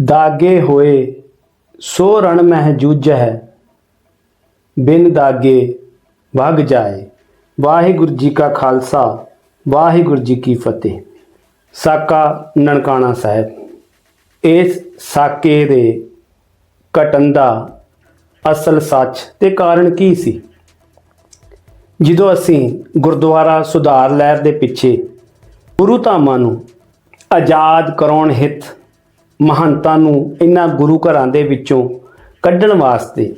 ਦਾਗੇ ਹੋਏ, ਸੋ ਰਣ ਮਹਿ ਜੂਝੈ ਬਿਨ ਦਾਗੇ ਵਗ ਜਾਏ। ਵਾਹਿਗੁਰੂ ਜੀ ਕਾ ਖਾਲਸਾ, ਵਾਹਿਗੁਰੂ ਜੀ ਕੀ ਫਤਿਹ। ਸਾਕਾ ਨਨਕਾਣਾ ਸਾਹਿਬ, ਇਸ ਸਾਕੇ ਦੇ ਘਟਨ ਦਾ ਅਸਲ ਸੱਚ ਤੇ ਕਾਰਨ ਕੀ ਸੀ? ਜਦੋਂ ਅਸੀਂ ਗੁਰਦੁਆਰਾ ਸੁਧਾਰ ਲਹਿਰ ਦੇ ਪਿੱਛੇ ਗੁਰੂ ਧਾਮਾਂ ਨੂੰ ਆਜ਼ਾਦ ਕਰਾਉਣ ਹਿੱਤ ਮਹੰਤਾਂ ਨੂੰ ਇਹਨਾਂ ਗੁਰੂ ਘਰਾਂ ਦੇ ਵਿੱਚੋਂ ਕੱਢਣ ਵਾਸਤੇ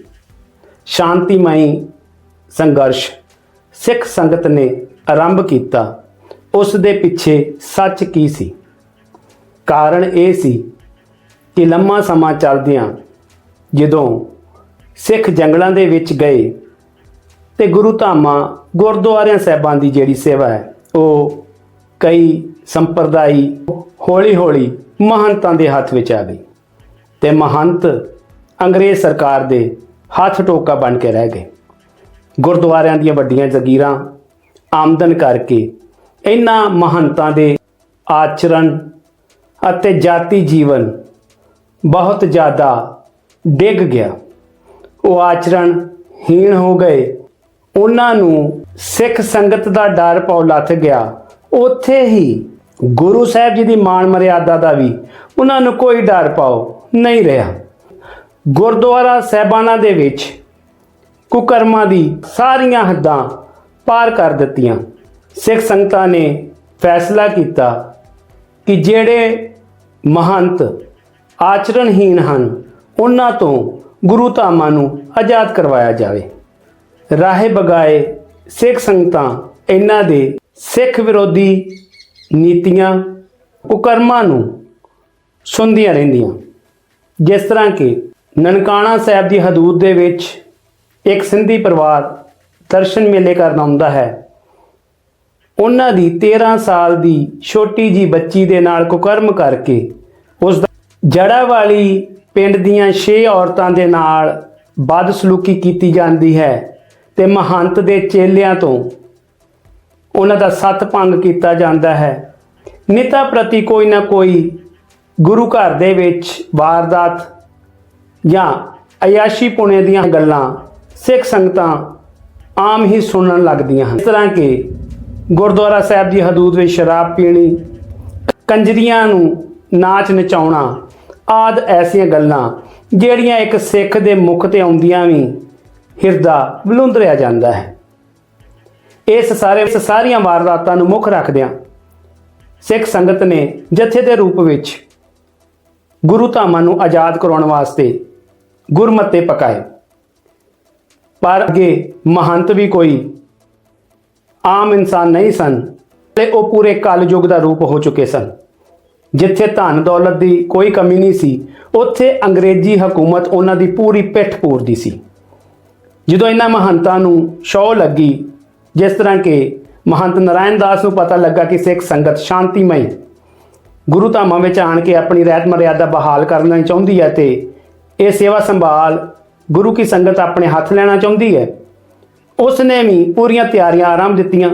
ਸ਼ਾਂਤੀਮਈ ਸੰਘਰਸ਼ ਸਿੱਖ ਸੰਗਤ ਨੇ ਆਰੰਭ ਕੀਤਾ। ਉਸ ਦੇ ਪਿੱਛੇ ਸੱਚ ਕੀ ਸੀ? ਕਾਰਨ ਇਹ ਸੀ ਕਿ ਲੰਮਾ ਸਮਾਂ ਚੱਲਦਿਆਂ ਜਦੋਂ ਸਿੱਖ ਜੰਗਲਾਂ ਦੇ ਵਿੱਚ ਗਏ ਤੇ ਗੁਰੂ ਧਾਮਾਂ ਗੁਰਦੁਆਰਿਆਂ ਸਾਹਿਬਾਂ ਦੀ ਜਿਹੜੀ ਸੇਵਾ ਹੈ, ਉਹ ਕਈ ਸੰਪਰਦਾਈ ਹੌਲੀ-ਹੌਲੀ ਮਹੰਤਾਂ ਦੇ ਹੱਥ ਵਿੱਚ ਆ ਗਈ ਤੇ ਮਹੰਤ ਅੰਗਰੇਜ਼ ਸਰਕਾਰ ਦੇ ਹੱਥ ਟੋਕਾ ਬਣ ਕੇ ਰਹਿ ਗਏ। ਗੁਰਦੁਆਰਿਆਂ ਦੀਆਂ ਵੱਡੀਆਂ ਜ਼ਗੀਰਾਂ ਆਮਦਨ ਕਰਕੇ ਇਹਨਾਂ ਮਹੰਤਾਂ ਦੇ ਆਚਰਣ ਅਤੇ ਜਾਤੀ ਜੀਵਨ ਬਹੁਤ ਜ਼ਿਆਦਾ ਡਿੱਗ ਗਿਆ। ਉਹ ਆਚਰਣ ਹੀਣ ਹੋ ਗਏ। ਉਹਨਾਂ ਨੂੰ ਸਿੱਖ ਸੰਗਤ ਦਾ ਡਰ ਪਉ ਲੱਥ ਗਿਆ। ਉੱਥੇ ਹੀ ਗੁਰੂ ਸਾਹਿਬ ਜੀ ਦੀ ਮਾਣ ਮਰਿਆਦਾ ਦਾ ਵੀ ਉਹਨਾਂ ਨੂੰ ਕੋਈ ਡਰ ਪਾਓ ਨਹੀਂ ਰਿਹਾ। ਗੁਰਦੁਆਰਾ ਸਹਿਬਾਨਾਂ ਦੇ ਵਿੱਚ ਕੁਕਰਮਾਂ ਦੀ ਸਾਰੀਆਂ ਹੱਦਾਂ ਪਾਰ ਕਰ ਦਿੱਤੀਆਂ। ਸਿੱਖ ਸੰਗਤਾਂ ਨੇ ਫੈਸਲਾ ਕੀਤਾ ਕਿ ਜਿਹੜੇ ਮਹੰਤ ਆਚਰਣਹੀਣ ਹਨ, ਉਹਨਾਂ ਤੋਂ ਗੁਰੂ ਧਾਮਾਂ ਨੂੰ ਆਜ਼ਾਦ ਕਰਵਾਇਆ ਜਾਵੇ। ਰਾਹੇ ਬਗਾਏ ਸਿੱਖ ਸੰਗਤਾਂ ਇਹਨਾਂ ਦੇ ਸਿੱਖ ਵਿਰੋਧੀ ਨੀਤੀਆਂ, ਕੁਕਰਮਾਂ ਨੂੰ ਸੁਣਦੀਆਂ ਰਹਿੰਦੀਆਂ। ਜਿਸ ਤਰ੍ਹਾਂ ਕਿ ਨਨਕਾਣਾ ਸਾਹਿਬ ਦੀ ਹਦੂਦ ਦੇ ਵਿੱਚ ਇੱਕ ਸਿੰਧੀ ਪਰਿਵਾਰ ਦਰਸ਼ਨ ਮੇਲੇ ਕਰਨ ਆਉਂਦਾ ਹੈ। ਉਹਨਾਂ ਦੀ 13 ਸਾਲ ਦੀ ਛੋਟੀ ਜੀ ਬੱਚੀ ਦੇ ਨਾਲ ਕੁਕਰਮ ਕਰਕੇ ਉਸ ਦਾ ਜੜਾ ਵਾਲੀ ਪਿੰਡ ਦੀਆਂ 6 ਔਰਤਾਂ ਦੇ ਨਾਲ ਬਦਸਲੂਕੀ ਕੀਤੀ ਜਾਂਦੀ ਹੈ ਤੇ ਮਹੰਤ ਦੇ ਚੇਲਿਆਂ ਤੋਂ ਉਹਨਾਂ ਦਾ ਸੱਤ ਭੰਗ ਕੀਤਾ ਜਾਂਦਾ ਹੈ। ਨਿਤਾ ਪ੍ਰਤੀ ਕੋਈ ਨਾ ਕੋਈ ਗੁਰੂ ਘਰ ਦੇ ਵਿੱਚ ਵਾਰਦਾਤ ਜਾਂ ਅਯਾਸ਼ੀ ਪੁਣੇ ਦੀਆਂ ਗੱਲਾਂ, ਸਿੱਖ ਸੰਗਤਾਂ ਆਮ ਹੀ ਸੁਣਨ ਲੱਗਦੀਆਂ ਹਨ। ਇਸ ਤਰ੍ਹਾਂ ਕਿ ਗੁਰਦੁਆਰਾ ਸਾਹਿਬ ਦੀ ਹਦੂਦ ਵਿੱਚ ਸ਼ਰਾਬ ਪੀਣੀ, ਕੰਜਰੀਆਂ ਨੂੰ ਨਾਚ ਨਚਾਉਣਾ, ਆਦ ਐਸੀਆਂ ਗੱਲਾਂ, ਜਿਹੜੀਆਂ ਇੱਕ ਸਿੱਖ ਦੇ ਮੁਖ ਤੇ ਆਉਂਦੀਆਂ ਵੀ ਹਿਰਦਾ ਵਿਲੁੰਦਰਿਆ ਜਾਂਦਾ ਹੈ। ਇਸ ਸਾਰੇ ਇਸ ਸਾਰੀਆਂ ਵਾਰਦਾਤਾਂ ਨੂੰ ਮੁੱਖ ਰੱਖਦਿਆਂ ਸਿੱਖ ਸੰਗਤ ਨੇ ਜਥੇ ਦੇ ਰੂਪ ਵਿੱਚ ਗੁਰੂ ਧਾਮਾਂ ਨੂੰ ਆਜ਼ਾਦ ਕਰਾਉਣ ਵਾਸਤੇ ਗੁਰਮਤੇ ਪਕਾਏ। ਪਰ ਅੱਗੇ ਮਹੰਤ ਵੀ ਕੋਈ ਆਮ ਇਨਸਾਨ ਨਹੀਂ ਸਨ ਤੇ ਉਹ ਪੂਰੇ ਕਲਯੁਗ ਦਾ ਰੂਪ ਹੋ ਚੁੱਕੇ ਸਨ। ਜਿੱਥੇ ਧਨ ਦੌਲਤ ਦੀ ਕੋਈ ਕਮੀ ਨਹੀਂ ਸੀ, ਉੱਥੇ ਅੰਗਰੇਜ਼ੀ ਹਕੂਮਤ ਉਹਨਾਂ ਦੀ ਪੂਰੀ ਪਿੱਠ ਪੂਰਦੀ ਸੀ। ਜਦੋਂ ਇਹਨਾਂ ਮਹੰਤਾਂ ਨੂੰ ਸ਼ੌ ਲੱਗੀ ਜਿਸ ਤਰ੍ਹਾਂ ਕਿ ਮਹੰਤ ਨਾਰਾਇਣ ਦਾਸ ਨੂੰ ਪਤਾ ਲੱਗਾ ਕਿ ਸਿੱਖ ਸੰਗਤ ਸ਼ਾਂਤੀਮਈ ਗੁਰੂ ਧਾਮਾਂ ਵਿੱਚ ਆਣ ਕੇ ਆਪਣੀ ਰਹਿਤ ਮਰਿਆਦਾ ਬਹਾਲ ਕਰਨਾ ਚਾਹੁੰਦੀ ਹੈ ਤੇ ਇਹ ਸੇਵਾ ਸੰਭਾਲ ਗੁਰੂ ਕੀ ਸੰਗਤ ਆਪਣੇ ਹੱਥ ਲੈਣਾ ਚਾਹੁੰਦੀ ਹੈ। ਉਸ ਨੇ ਵੀ ਪੂਰੀਆਂ ਤਿਆਰੀਆਂ ਆਰੰਭ ਦਿੱਤੀਆਂ।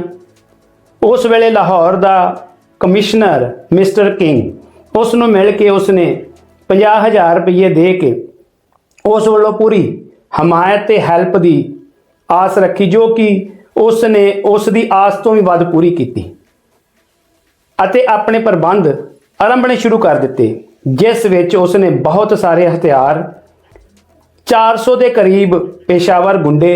ਉਸ ਵੇਲੇ ਲਾਹੌਰ ਦਾ ਕਮਿਸ਼ਨਰ ਮਿਸਟਰ ਕਿੰਗ ਉਸ ਨੂੰ ਮਿਲ ਕੇ ਉਸ ਨੇ 50000 ਰੁਪਏ ਦੇ ਕੇ ਉਸ ਵੱਲੋਂ ਪੂਰੀ ਹਮਾਇਤ ਤੇ ਹੈਲਪ ਦੀ ਆਸ ਰੱਖੀ ਜੋ ਕਿ ਉਸ ਨੇ ਉਸ ਦੀ ਆਸ ਤੋਂ ਵੀ ਵੱਧ ਪੂਰੀ ਕੀਤੀ ਅਤੇ ਆਪਣੇ ਪ੍ਰਬੰਧ ਆਰੰਭਣੇ ਸ਼ੁਰੂ ਕਰ ਦਿੱਤੇ, ਜਿਸ ਵਿੱਚ ਉਸ ਨੇ ਬਹੁਤ ਸਾਰੇ ਹਥਿਆਰ 400 ਦੇ ਕਰੀਬ ਪੇਸ਼ਾਵਰ ਗੁੰਡੇ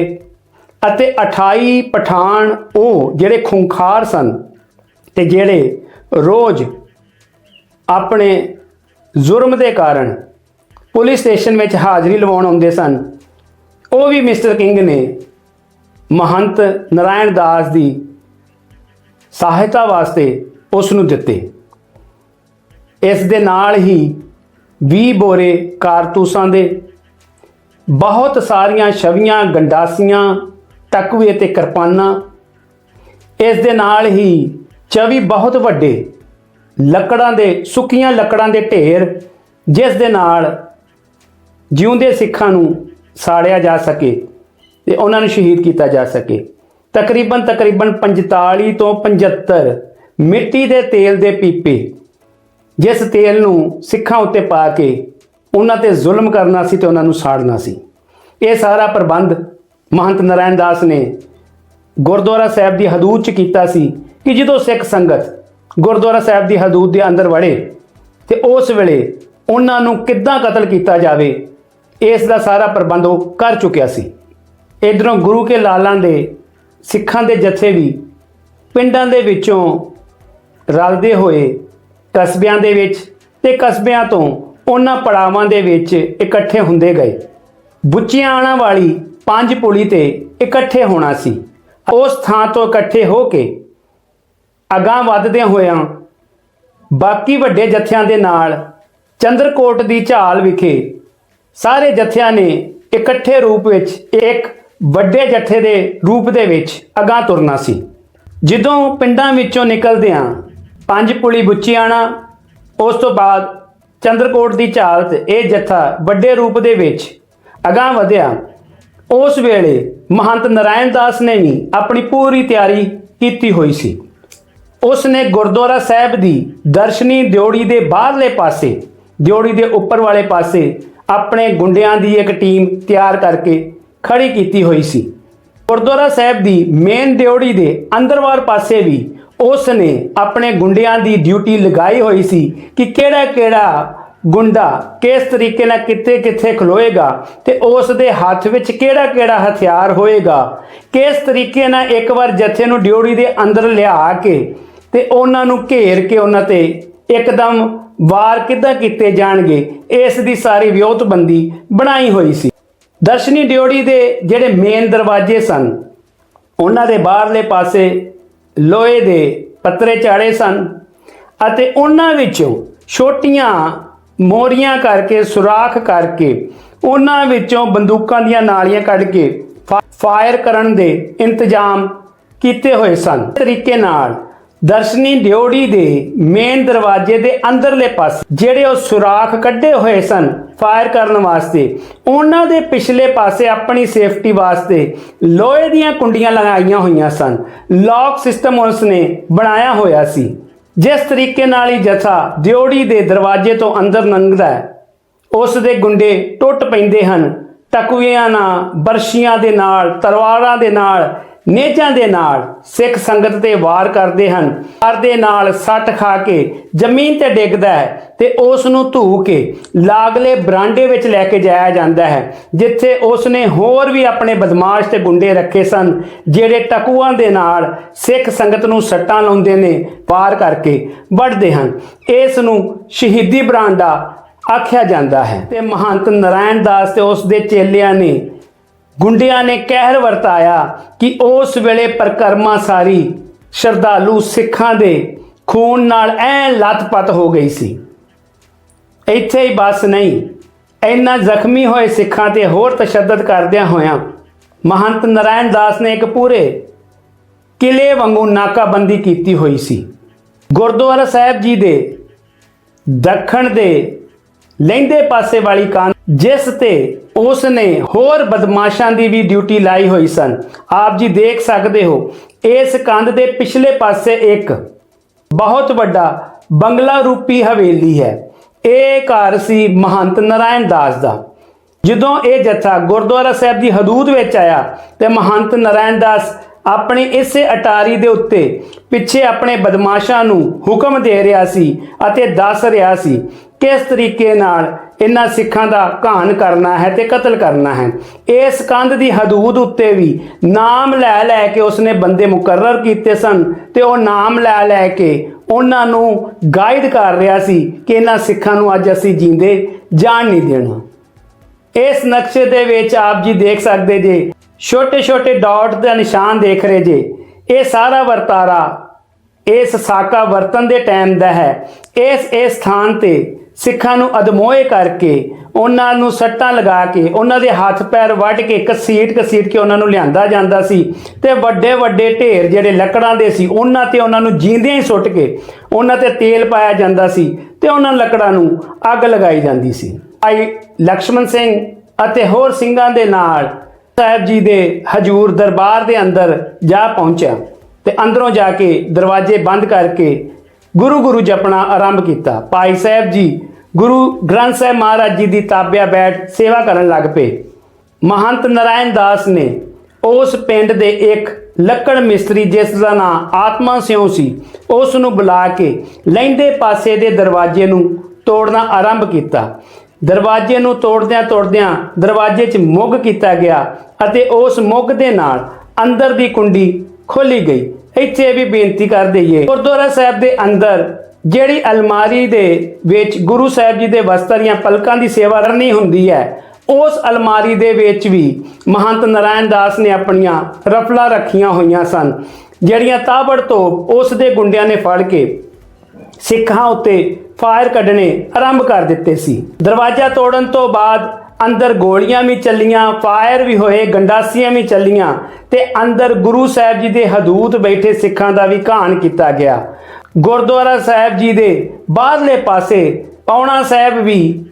ਅਤੇ 28 ਪਠਾਨ ਉਹ ਜਿਹੜੇ ਖੁੰਖਾਰ ਸਨ ਤੇ ਜਿਹੜੇ ਰੋਜ਼ ਆਪਣੇ ਜ਼ੁਰਮ ਦੇ ਕਾਰਨ ਪੁਲਿਸ ਸਟੇਸ਼ਨ ਵਿੱਚ ਹਾਜ਼ਰੀ ਲਵਾਉਣ ਆਉਂਦੇ ਸਨ, ਉਹ ਵੀ ਮਿਸਟਰ ਕਿੰਗ ਨੇ ਮਹੰਤ ਨਰਾਇਣ ਦਾਸ ਦੀ ਸਹਾਇਤਾ ਵਾਸਤੇ ਉਸ ਨੂੰ ਦਿੱਤੇ। ਇਸ ਦੇ ਨਾਲ ਹੀ 20 ਬੋਰੇ ਕਾਰਤੂਸਾਂ ਦੇ, ਬਹੁਤ ਸਾਰੀਆਂ ਛਵੀਆਂ, ਗੰਡਾਸੀਆਂ ਟਕਵੇ ਤੇ ਕਿਰਪਾਨਾਂ, ਇਸ ਦੇ ਨਾਲ ਹੀ 24 ਬਹੁਤ ਵੱਡੇ ਲੱਕੜਾਂ ਦੇ, ਸੁੱਕੀਆਂ ਲੱਕੜਾਂ ਦੇ ਢੇਰ, ਜਿਸ ਦੇ ਨਾਲ ਜਿਉਂਦੇ ਸਿੱਖਾਂ ਨੂੰ ਸਾੜਿਆ ਜਾ ਸਕੇ। ਤੇ ਉਹਨਾਂ ਨੂੰ ਸ਼ਹੀਦ ਕੀਤਾ ਜਾ ਸਕੇ। ਤਕਰੀਬਨ ਤਕਰੀਬਨ 45 ਤੋਂ 75 ਮਿੱਟੀ ਦੇ ਤੇਲ ਦੇ ਪੀਪੇ, ਜਿਸ ਤੇਲ ਨੂੰ ਸਿੱਖਾਂ ਉੱਤੇ ਪਾ ਕੇ ਉਹਨਾਂ ਤੇ ਜ਼ੁਲਮ ਕਰਨਾ ਸੀ ਤੇ ਉਹਨਾਂ ਨੂੰ ਸਾੜਨਾ ਸੀ। ਇਹ ਸਾਰਾ ਪ੍ਰਬੰਧ ਮਹੰਤ ਨਾਰਾਇਣ ਦਾਸ ਨੇ ਗੁਰਦੁਆਰਾ ਸਾਹਿਬ ਦੀ ਹਦੂਦ ਚ ਕੀਤਾ ਸੀ ਕਿ ਜਦੋਂ ਸਿੱਖ ਸੰਗਤ ਗੁਰਦੁਆਰਾ ਸਾਹਿਬ ਦੀ ਹਦੂਦ ਦੇ ਅੰਦਰ ਵੜੇ ਤੇ ਉਸ ਵੇਲੇ ਉਹਨਾਂ ਨੂੰ ਕਿੱਦਾਂ ਕਤਲ ਕੀਤਾ ਜਾਵੇ, ਇਸ ਦਾ ਸਾਰਾ ਪ੍ਰਬੰਧ ਉਹ ਕਰ ਚੁੱਕਿਆ ਸੀ। ਇਧਰੋਂ ਗੁਰੂ ਕੇ ਲਾਲਾਂ ਦੇ ਸਿੱਖਾਂ ਦੇ ਜਥੇ ਵੀ ਪਿੰਡਾਂ ਦੇ ਵਿੱਚੋਂ ਰਲਦੇ ਹੋਏ ਕਸਬਿਆਂ ਦੇ ਵਿੱਚ ਤੇ ਕਸਬਿਆਂ ਤੋਂ ਉਹਨਾਂ ਪੜਾਵਾਂ ਦੇ ਵਿੱਚ ਇਕੱਠੇ ਹੁੰਦੇ ਗਏ। ਬੁੱਚੀਆਂ ਆਣਾ ਵਾਲੀ ਪੰਜ ਪੁਲੀ ਤੇ ਇਕੱਠੇ ਹੋਣਾ ਸੀ। ਉਸ ਥਾਂ ਤੋਂ ਇਕੱਠੇ ਹੋ ਕੇ ਅਗਾਂਹ ਵੱਧਦਿਆਂ ਹੋਇਆਂ ਬਾਕੀ ਵੱਡੇ ਜਥਿਆਂ ਦੇ ਨਾਲ ਚੰਦਰਕੋਟ ਦੀ ਝਾਲ ਵਿਖੇ ਸਾਰੇ ਜਥਿਆਂ ਨੇ ਇਕੱਠੇ ਰੂਪ ਵਿੱਚ ਇੱਕ ਵੱਡੇ ਜੱਥੇ ਦੇ ਰੂਪ ਦੇ ਵਿੱਚ ਅਗਾਂਹ ਤੁਰਨਾ ਸੀ। ਜਦੋਂ ਪਿੰਡਾਂ ਵਿੱਚੋਂ ਨਿਕਲਦਿਆਂ ਪੰਜ ਪੁਲੀ ਬੁੱਚੀ ਬੁੱਚੀਆਣਾ ਉਸ ਤੋਂ ਬਾਅਦ ਚੰਦਰਕੋਟ ਦੀ ਝਾਲ ਤੇ ਇਹ ਜਥਾ ਵੱਡੇ ਰੂਪ ਦੇ ਵਿੱਚ ਅਗਾਂਹ ਵਧਿਆ। ਉਸ ਵੇਲੇ ਮਹੰਤ ਨਾਰਾਇਣ ਦਾਸ ਨੇ ਵੀ ਆਪਣੀ ਪੂਰੀ ਤਿਆਰੀ ਕੀਤੀ ਹੋਈ ਸੀ। ਉਸ ਨੇ ਗੁਰਦੁਆਰਾ ਸਾਹਿਬ ਦੀ ਦਰਸ਼ਨੀ ਦਿਉੜੀ ਦੇ ਬਾਹਰਲੇ ਪਾਸੇ ਦਿਉੜੀ ਦੇ ਉੱਪਰ ਵਾਲੇ ਪਾਸੇ ਆਪਣੇ ਗੁੰਡਿਆਂ ਦੀ ਇੱਕ ਟੀਮ ਤਿਆਰ ਕਰਕੇ ਖੜੀ ਕੀਤੀ ਹੋਈ ਸੀ। ਗੁਰਦੁਆਰਾ ਸਾਹਿਬ ਦੀ ਮੇਨ ਦਿਉੜੀ ਦੇ ਅੰਦਰਵਾਰ ਪਾਸੇ ਵੀ ਉਸ ਨੇ ਆਪਣੇ ਗੁੰਡਿਆਂ ਦੀ ਡਿਊਟੀ ਲਗਾਈ ਹੋਈ ਸੀ ਕਿ ਕਿਹੜਾ ਕਿਹੜਾ ਗੁੰਡਾ ਕਿਸ ਤਰੀਕੇ ਨਾਲ ਕਿੱਥੇ ਕਿੱਥੇ ਖਲੋਏਗਾ ਤੇ ਉਸ ਦੇ ਹੱਥ ਵਿੱਚ ਕਿਹੜਾ ਕਿਹੜਾ ਹਥਿਆਰ ਹੋਏਗਾ, ਕਿਸ ਤਰੀਕੇ ਨਾਲ ਇੱਕ ਵਾਰ ਜਥੇ ਨੂੰ ਡਿਊਟੀ ਦੇ ਅੰਦਰ ਲਿਆ ਕੇ ਤੇ ਉਹਨਾਂ ਨੂੰ ਘੇਰ ਕੇ ਉਹਨਾਂ ਤੇ ਇੱਕਦਮ ਵਾਰ ਕਿੱਦਾਂ ਕੀਤੇ ਜਾਣਗੇ, ਇਸ ਦੀ ਸਾਰੀ ਵਿਉਤਬੰਦੀ ਬਣਾਈ ਹੋਈ ਸੀ। ਦਰਸ਼ਨੀ ਡਿਓੜੀ ਦੇ ਜਿਹੜੇ ਮੇਨ ਦਰਵਾਜ਼ੇ ਸਨ, ਉਹਨਾਂ ਦੇ ਬਾਹਰਲੇ ਪਾਸੇ ਲੋਹੇ ਦੇ ਪੱਤਰੇ ਚਾੜੇ ਸਨ ਅਤੇ ਉਹਨਾਂ ਵਿੱਚੋਂ ਛੋਟੀਆਂ ਮੋਰੀਆਂ ਕਰਕੇ, ਸੁਰਾਖ ਕਰਕੇ ਉਹਨਾਂ ਵਿੱਚੋਂ ਬੰਦੂਕਾਂ ਦੀਆਂ ਨਾਲੀਆਂ ਕੱਢ ਕੇ ਫਾ- ਫਾਇਰ ਕਰਨ ਦੇ ਇੰਤਜ਼ਾਮ ਕੀਤੇ ਹੋਏ ਸਨ। ਤਰੀਕੇ ਨਾਲ ਦਰਸ਼ਨੀ ਡਿਓੜੀ ਦੇ ਮੇਨ ਦਰਵਾਜ਼ੇ ਦੇ ਅੰਦਰਲੇ ਪਾਸੇ, ਜਿਹੜੇ ਉਹ ਸੁਰਾਖ ਕੱਢੇ ਹੋਏ ਸਨ ਫਾਇਰ ਕਰਨ ਵਾਸਤੇ। ਉਹਨਾਂ ਦੇ ਪਿਛਲੇ ਪਾਸੇ ਆਪਣੀ ਸੇਫਟੀ ਵਾਸਤੇ ਲੋਹੇ ਦੀਆਂ ਕੁੰਡੀਆਂ ਲਗਾਈਆਂ ਹੋਈਆਂ ਸਨ। ਲੌਕ ਸਿਸਟਮ ਉਸ ਨੇ ਬਣਾਇਆ ਹੋਇਆ ਸੀ। ਜਿਸ ਤਰੀਕੇ ਨਾਲ ਹੀ ਜਥਾ ਦਿਓੜੀ ਦੇ ਦਰਵਾਜ਼ੇ ਤੋਂ ਅੰਦਰ ਲੰਘਦਾ ਹੈ, ਉਸ ਦੇ ਗੁੰਡੇ ਟੁੱਟ ਪੈਂਦੇ ਹਨ। ਟਕੂਆਂ ਨਾਲ, ਬਰਸ਼ੀਆਂ ਦੇ ਨਾਲ, ਤਲਵਾਰਾਂ ਦੇ ਨਾਲ ਨੇਜਾਂ ਦੇ ਨਾਲ ਸਿੱਖ ਸੰਗਤ ਤੇ ਵਾਰ ਕਰਦੇ ਹਨ। ਵਾਰ ਦੇ ਨਾਲ ਸੱਟ ਖਾ ਕੇ ਜ਼ਮੀਨ ਤੇ ਡਿੱਗਦਾ ਹੈ ਤੇ ਉਸ ਨੂੰ ਧੂ ਕੇ ਲਾਗਲੇ ਬਰਾਂਡੇ ਵਿੱਚ ਲੈ ਕੇ ਜਾਇਆ ਜਾਂਦਾ ਹੈ, ਜਿੱਥੇ ਉਸ ਨੇ ਹੋਰ ਵੀ ਆਪਣੇ ਬਦਮਾਸ਼ ਤੇ ਗੁੰਡੇ ਰੱਖੇ ਸਨ, ਜਿਹੜੇ ਟਕੂਆਂ ਦੇ ਨਾਲ ਸਿੱਖ ਸੰਗਤ ਨੂੰ ਸੱਟਾਂ ਲਾਉਂਦੇ ਨੇ ਪਾਰ ਕਰਕੇ ਵੱਢਦੇ ਹਨ। ਇਸ ਨੂੰ ਸ਼ਹੀਦੀ ਬਰਾਂਡਾ ਆਖਿਆ ਜਾਂਦਾ ਹੈ ਤੇ ਮਹੰਤ ਨਾਰਾਇਣ ਦਾਸ ਤੇ ਉਸ ਦੇ ਚੇਲਿਆਂ ਨੇ ਗੁੰਡਿਆਂ ਨੇ ਕਹਿਰ ਵਰਤਾਇਆ ਕਿ ਉਸ ਵੇਲੇ ਪ੍ਰਕਰਮਾ ਸਾਰੀ ਸ਼ਰਧਾਲੂ ਸਿੱਖਾਂ ਦੇ ਖੂਨ ਨਾਲ ਐ ਲੱਤਪੱਤ ਹੋ ਗਈ ਸੀ। ਇੱਥੇ ਹੀ ਬਸ ਨਹੀਂ, ਇੰਨਾ ਜ਼ਖਮੀ ਹੋਏ ਸਿੱਖਾਂ ਤੇ ਹੋਰ ਤਸ਼ੱਦਦ ਕਰਦਿਆਂ ਹੋਇਆਂ ਮਹੰਤ ਨਾਰਾਇਣ ਦਾਸ ਨੇ ਇੱਕ ਪੂਰੇ ਕਿਲੇ ਵਾਂਗੂ ਨਾਕਾਬੰਦੀ ਕੀਤੀ ਹੋਈ ਸੀ। ਗੁਰਦੁਆਰਾ ਸਾਹਿਬ ਜੀ ਦੇ ਦੱਖਣ ਦੇ ਲਹਿੰਦੇ ਪਾਸੇ ਵਾਲੀ ਕਾਂ ਜਿਸ ਤੇ ਉਸ ਨੇ ਹੋਰ ਬਦਮਾਸ਼ਾਂ ਦੀ ਵੀ ਡਿਊਟੀ ਲਾਈ ਹੋਈ ਸਨ। ਆਪ ਜੀ ਦੇਖ ਸਕਦੇ ਹੋ, ਇਸ ਕੰਧ ਦੇ ਪਿਛਲੇ ਪਾਸੇ ਇੱਕ ਬਹੁਤ ਵੱਡਾ ਬੰਗਲਾ ਰੂਪੀ ਹਵੇਲੀ ਹੈ। ਇਹ ਘਰ ਸੀ ਮਹੰਤ ਨਾਰਾਇਣ ਦਾਸ ਦਾ। ਜਦੋਂ ਇਹ ਜਥਾ ਗੁਰਦੁਆਰਾ ਸਾਹਿਬ ਦੀ ਹਦੂਦ ਵਿੱਚ ਆਇਆ ਤੇ ਮਹੰਤ ਨਾਰਾਇਣ ਦਾਸ ਆਪਣੀ ਇਸੇ ਅਟਾਰੀ ਦੇ ਉੱਤੇ ਪਿੱਛੇ ਆਪਣੇ ਬਦਮਾਸ਼ਾਂ ਨੂੰ ਹੁਕਮ ਦੇ ਰਿਹਾ ਸੀ ਅਤੇ ਦੱਸ ਰਿਹਾ ਸੀ, ਕਿਸ ਤਰੀਕੇ ਨਾਲ ਇਹਨਾਂ ਸਿੱਖਾਂ ਦਾ ਘਾਣ ਕਰਨਾ ਹੈ ਤੇ ਕਤਲ ਕਰਨਾ ਹੈ। ਇਸ ਕੰਧ ਦੀ ਹਦੂਦ ਉੱਤੇ ਵੀ ਨਾਮ ਲੈ ਲੈ ਕੇ ਉਸਨੇ ਬੰਦੇ ਮੁਕਰਰ ਕੀਤੇ ਸਨ ਤੇ ਉਹ ਨਾਮ ਲੈ ਲੈ ਕੇ ਉਹਨਾਂ ਨੂੰ ਗਾਈਡ ਕਰ ਰਿਹਾ ਸੀ ਕਿ ਇਹਨਾਂ ਸਿੱਖਾਂ ਨੂੰ ਅੱਜ ਅਸੀਂ ਜੀਂਦੇ ਜਾਣ ਨਹੀਂ ਦੇਣਾ। ਇਸ ਨਕਸ਼ੇ ਦੇ ਵਿੱਚ ਆਪ ਜੀ ਦੇਖ ਸਕਦੇ ਜੇ ਛੋਟੇ ਛੋਟੇ ਡਾਟ ਦਾ ਨਿਸ਼ਾਨ ਦੇਖ ਰਹੇ ਜੇ, ਇਹ ਸਾਰਾ ਵਰਤਾਰਾ ਇਸ ਸਾਕਾ ਵਰਤਨ ਦੇ ਟਾਈਮ ਦਾ ਹੈ। ਇਸ ਇਸ ਸਥਾਨ ਤੇ ਸਿੱਖਾਂ ਨੂੰ ਅਦਮੋਏ ਕਰਕੇ, ਉਹਨਾਂ ਨੂੰ ਸੱਟਾਂ ਲਗਾ ਕੇ, ਉਹਨਾਂ ਦੇ ਹੱਥ ਪੈਰ ਵੱਢ ਕੇ ਕਸੀਟ ਕਸੀਟ ਕੇ ਉਹਨਾਂ ਨੂੰ ਲਿਆਂਦਾ ਜਾਂਦਾ ਸੀ ਤੇ ਵੱਡੇ ਵੱਡੇ ਢੇਰ ਜਿਹੜੇ ਲੱਕੜਾਂ ਦੇ ਸੀ, ਉਹਨਾਂ ਤੇ ਉਹਨਾਂ ਨੂੰ ਜੀਂਦਿਆਂ ਹੀ ਸੁੱਟ ਕੇ ਉਹਨਾਂ ਤੇ ਤੇਲ ਪਾਇਆ ਜਾਂਦਾ ਸੀ ਤੇ ਉਹਨਾਂ ਲੱਕੜਾਂ ਨੂੰ ਅੱਗ ਲਗਾਈ ਜਾਂਦੀ ਸੀ। ਭਾਈ ਲਕਸ਼ਮਣ ਸਿੰਘ ਅਤੇ ਹੋਰ ਸਿੰਘਾਂ ਦੇ ਨਾਲ ਸਾਹਿਬ ਜੀ ਦੇ ਹਜੂਰ ਦਰਬਾਰ ਦੇ ਅੰਦਰ ਜਾ ਪਹੁੰਚਿਆ ਤੇ ਅੰਦਰੋਂ ਜਾ ਕੇ ਦਰਵਾਜ਼ੇ ਬੰਦ ਕਰਕੇ ਗੁਰੂ ਗੁਰੂ ਜਪਣਾ ਆਰੰਭ ਕੀਤਾ। ਭਾਈ ਸਾਹਿਬ ਜੀ, ਗੁਰੂ ਗ੍ਰੰਥ ਸਾਹਿਬ ਮਹਾਰਾਜ ਜੀ ਦੀ ਤਾਬਿਆ ਬੈਠ ਸੇਵਾ ਕਰਨ ਲੱਗ ਪਏ। ਮਹੰਤ ਨਰਾਇਣ ਦਾਸ ਨੇ ਉਸ ਪਿੰਡ ਦੇ ਇੱਕ ਲੱਕੜ ਮਿਸਤਰੀ ਜਿਸ ਦਾ ਨਾਂ ਆਤਮਾ ਸਿਉ ਸੀ, ਉਸ ਨੂੰ ਬੁਲਾ ਕੇ ਲਹਿੰਦੇ ਪਾਸੇ ਦੇ ਦਰਵਾਜ਼ੇ ਨੂੰ ਤੋੜਨਾ ਆਰੰਭ ਕੀਤਾ। ਦਰਵਾਜ਼ੇ ਨੂੰ ਤੋੜਦਿਆਂ ਤੋੜਦਿਆਂ ਦਰਵਾਜ਼ੇ 'ਚ ਮੁੱਗ ਕੀਤਾ ਗਿਆ ਅਤੇ ਉਸ ਮੁੱਗ ਦੇ ਨਾਲ ਅੰਦਰ ਦੀ ਕੁੰਡੀ ਖੋਲੀ ਗਈ। ਇੱਥੇ ਵੀ ਬੇਨਤੀ ਕਰ ਦਈਏ, ਗੁਰਦੁਆਰਾ ਸਾਹਿਬ ਦੇ ਅੰਦਰ ਜਿਹੜੀ ਅਲਮਾਰੀ ਦੇ ਵਿੱਚ ਗੁਰੂ ਸਾਹਿਬ ਜੀ ਦੇ ਵਸਤਰ ਜਾਂ ਪਲਕਾਂ ਦੀ ਸੇਵਾ ਕਰਨੀ ਹੁੰਦੀ ਹੈ, ਉਸ ਅਲਮਾਰੀ ਦੇ ਵਿੱਚ ਵੀ ਮਹੰਤ ਨਾਰਾਇਣ ਦਾਸ ਨੇ ਆਪਣੀਆਂ ਰਫਲਾ ਰੱਖੀਆਂ ਹੋਈਆਂ ਸਨ, ਜਿਹੜੀਆਂ ਤਾਬੜ ਤੋਂ ਉਸ ਦੇ ਗੁੰਡਿਆਂ ਨੇ ਫੜ ਕੇ ਸਿੱਖਾਂ ਉੱਤੇ ਫਾਇਰ ਕੱਢਣੇ ਆਰੰਭ ਕਰ ਦਿੱਤੇ ਸੀ। ਦਰਵਾਜ਼ਾ ਤੋੜਨ ਤੋਂ ਬਾਅਦ ਅੰਦਰ ਗੋਲੀਆਂ ਵੀ ਚੱਲੀਆਂ, ਫਾਇਰ ਵੀ ਹੋਏ, ਗੰਡਾਸੀਆਂ ਵੀ ਚੱਲੀਆਂ ਤੇ ਅੰਦਰ ਗੁਰੂ ਸਾਹਿਬ ਜੀ ਦੇ ਹਦੂਦ ਬੈਠੇ ਸਿੱਖਾਂ ਦਾ ਵੀ ਘਾਣ ਕੀਤਾ ਗਿਆ। ਗੁਰਦੁਆਰਾ ਸਾਹਿਬ ਜੀ ਦੇ ਬਾਹਰਲੇ ਪਾਸੇ ਪੌਣਾ ਸਾਹਿਬ ਵੀ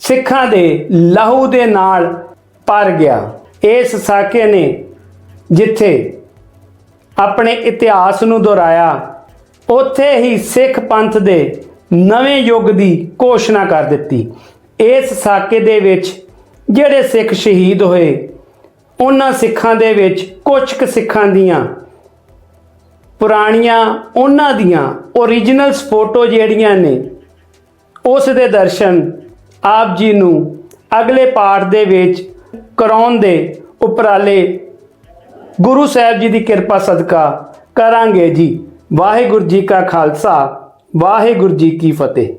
ਸਿੱਖਾਂ ਦੇ ਲਹੂ ਦੇ ਨਾਲ ਭਰ ਗਿਆ। ਇਸ ਸਾਕੇ ਨੇ ਜਿੱਥੇ ਆਪਣੇ ਇਤਿਹਾਸ ਨੂੰ ਦੁਹਰਾਇਆ, ਉੱਥੇ ਹੀ ਸਿੱਖ ਪੰਥ ਦੇ ਨਵੇਂ ਯੁੱਗ ਦੀ ਘੋਸ਼ਣਾ ਕਰ ਦਿੱਤੀ। ਇਸ ਸਾਕੇ ਦੇ ਵਿੱਚ ਜਿਹੜੇ ਸਿੱਖ ਸ਼ਹੀਦ ਹੋਏ, ਉਹਨਾਂ ਸਿੱਖਾਂ ਦੇ ਵਿੱਚ ਕੁਝ ਕੁ ਸਿੱਖਾਂ ਦੀਆਂ ਪੁਰਾਣੀਆਂ ਉਹਨਾਂ ਦੀਆਂ ਓਰੀਜਨਲਸ ਫੋਟੋ ਜਿਹੜੀਆਂ ਨੇ, ਉਸ ਦੇ ਦਰਸ਼ਨ ਆਪ ਜੀ ਨੂੰ ਅਗਲੇ ਪਾਠ ਦੇ ਵਿੱਚ ਕਰਾਉਣ ਦੇ ਉਪਰਾਲੇ ਗੁਰੂ ਸਾਹਿਬ ਜੀ ਦੀ ਕਿਰਪਾ ਸਦਕਾ ਕਰਾਂਗੇ ਜੀ। ਵਾਹਿਗੁਰੂ ਜੀ ਕਾ ਖਾਲਸਾ, ਵਾਹਿਗੁਰੂ ਜੀ ਕੀ ਫਤਿਹ।